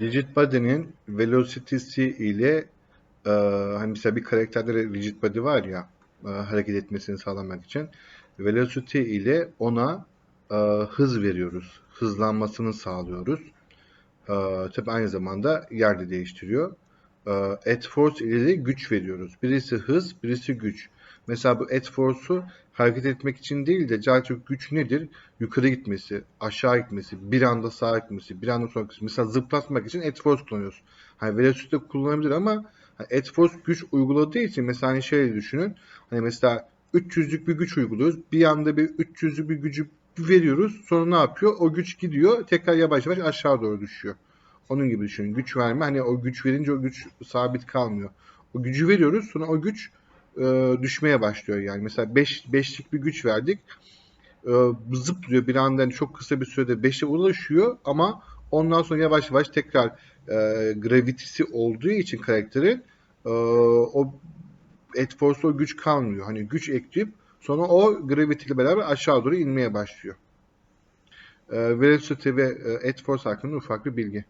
Rigid body'nin velocity'si ile e, hani mesela bir karakterde de rigid body var ya e, hareket etmesini sağlamak için velocity ile ona e, hız veriyoruz. Hızlanmasını sağlıyoruz. E, tabii aynı zamanda yer de değiştiriyor. E, at force ile de güç veriyoruz. Birisi hız, birisi güç. Mesela bu at force'u hareket etmek için değil de daha çok güç nedir? Yukarı gitmesi, aşağı gitmesi, bir anda sağa gitmesi, bir anda sola gitmesi. Mesela zıplatmak için at force kullanıyoruz. Hani velocity kullanabilir ama hani at force güç uyguladığı için mesela hani şöyle düşünün. Hani mesela 300'lük bir güç uyguluyoruz. Bir anda bir 300'lük bir gücü veriyoruz. Sonra ne yapıyor? O güç gidiyor. Tekrar yavaş yavaş aşağı doğru düşüyor. Onun gibi düşünün. Güç verme. Hani o güç verince o güç sabit kalmıyor. O gücü veriyoruz. Sonra o güç e, düşmeye başlıyor yani. Mesela 5 beş, beşlik bir güç verdik. E, zıplıyor bir anda hani çok kısa bir sürede 5'e ulaşıyor ama ondan sonra yavaş yavaş tekrar e, gravitisi olduğu için karakterin e, o et force o güç kalmıyor. Hani güç ekleyip sonra o gravity ile beraber aşağı doğru inmeye başlıyor. E, velocity ve e, et force hakkında ufak bir bilgi.